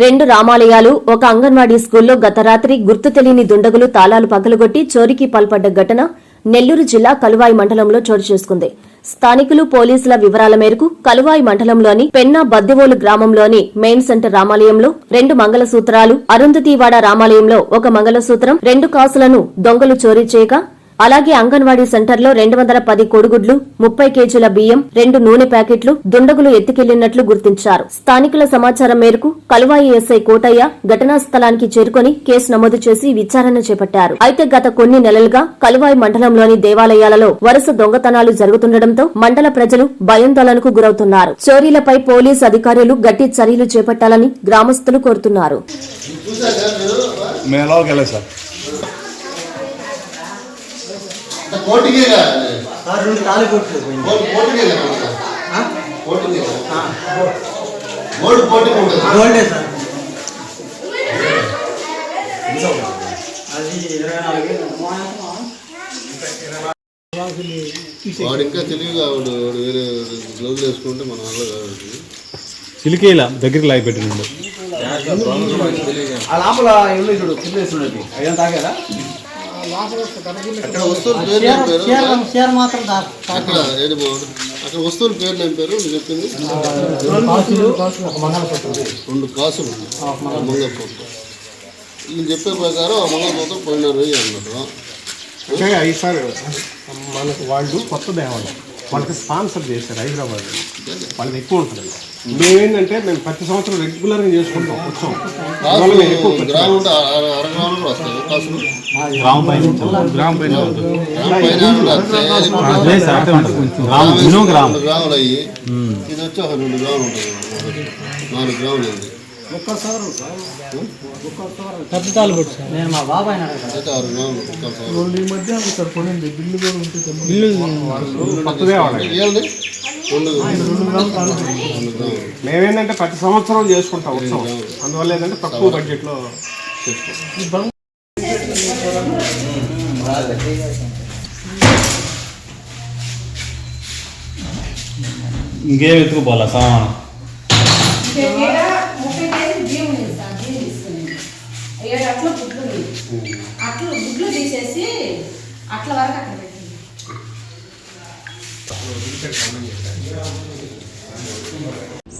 రెండు రామాలయాలు ఒక అంగన్వాడీ స్కూల్లో గత రాత్రి గుర్తు తెలియని దుండగులు తాళాలు పగలగొట్టి చోరీకి పాల్పడ్డ ఘటన నెల్లూరు జిల్లా కలువాయి మండలంలో చోటు చేసుకుంది. స్థానికులు పోలీసుల వివరాల మేరకు కలువాయి మండలంలోని పెన్నా బద్దెవోలు గ్రామంలోని మెయిన్ సెంటర్ రామాలయంలో రెండు మంగళసూత్రాలు అరుంధతీవాడ రామాలయంలో ఒక మంగళసూత్రం రెండు కాసులను దొంగలు చోరీ చేయగా అలాగే అంగన్వాడీ సెంటర్లో రెండు వందల పది కోడిగుడ్లు ముప్పై కేజీల బియ్యం రెండు నూనె ప్యాకెట్లు దుండగులు ఎత్తుకెళ్ళినట్లు గుర్తించారు. స్థానికుల సమాచారం మేరకు కలువాయి ఎస్ఐ కోటయ్య ఘటనా స్థలానికి చేరుకుని కేసు నమోదు చేసి విచారణ చేపట్టారు. అయితే గత కొన్ని నెలలుగా కలువాయి మండలంలోని దేవాలయాలలో వరుస దొంగతనాలు జరుగుతుండటంతో మండల ప్రజలు భయాందోళనకు గురవుతున్నారు. చోరీలపై పోలీసు అధికారులు గట్టి చర్యలు చేపట్టాలని గ్రామస్తులు కోరుతున్నారు. కోటికే కాదు. సార్ రెండు తాళి కొట్లు పోయింది కోటికే కాదు కోటికే గోల్డ్ కోటికి ఉంటుంది. గోల్డే సార్. అది ఇరవై నాలుగు. వాడు ఇంకా తెలివిగా వాడు వాడు వేరే గ్లౌజులు వేసుకుంటే మన వల్ల కాదు. చిలికేలా దగ్గరికి లాగి పెట్టినండు ఆ లోపల ఇల్లు చూడు కింద వేస్తున్నది అయ్యా తాగారా అక్కడ వస్తువుల పేరు ఏం పేరు? షేర్ మాత్రం అక్కడ ఏది బాగుండు అక్కడ వస్తువుల పేరు ఏం పేరు నువ్వు చెప్పింది? రెండు కాసులు మంగళసూత్రం వీళ్ళు చెప్పే ప్రకారం ఆ మంగళసూత్రం పన్నెండు వెయ్యి అన్నారు ఈసారి మనకు వాళ్ళు కొత్త దేవాలయం. వాళ్ళకి స్పాన్సర్ చేశారు హైదరాబాద్ వాళ్ళది ఎక్కువ ఉంటుంది మేమేంటంటే మేము ప్రతి సంవత్సరం రెగ్యులర్గా చేసుకుంటాం కూడా ఉంటుంది కూడా కూడా ఉంటుంది రెండు గ్రాములు అయ్యి ఇది వచ్చి ఒక రెండు గ్రాములు ఉంటుంది నాలుగు గ్రాములు నేను మా బాబాయ్ అయితే ఆరు గ్రాములు ఒక్క మేమేంటంటే ప్రతి సంవత్సరం చేసుకుంటాం ఉత్సవం. అందువల్ల ఏంటంటే తక్కువ బడ్జెట్లో చేసుకోం ఇంకేం ఎత్తుకుపోవాలా సామాను. అట్లు గుడ్లు తీసేసి అట్ల వరకు అక్కడ పెట్టింది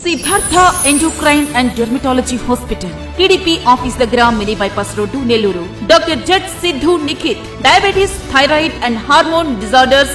Siddhartha endocrine and dermatology hospital TDP office దగ్గర mini bypass road Nellore doctor Z Siddhu Nikhit diabetes thyroid and hormone disorders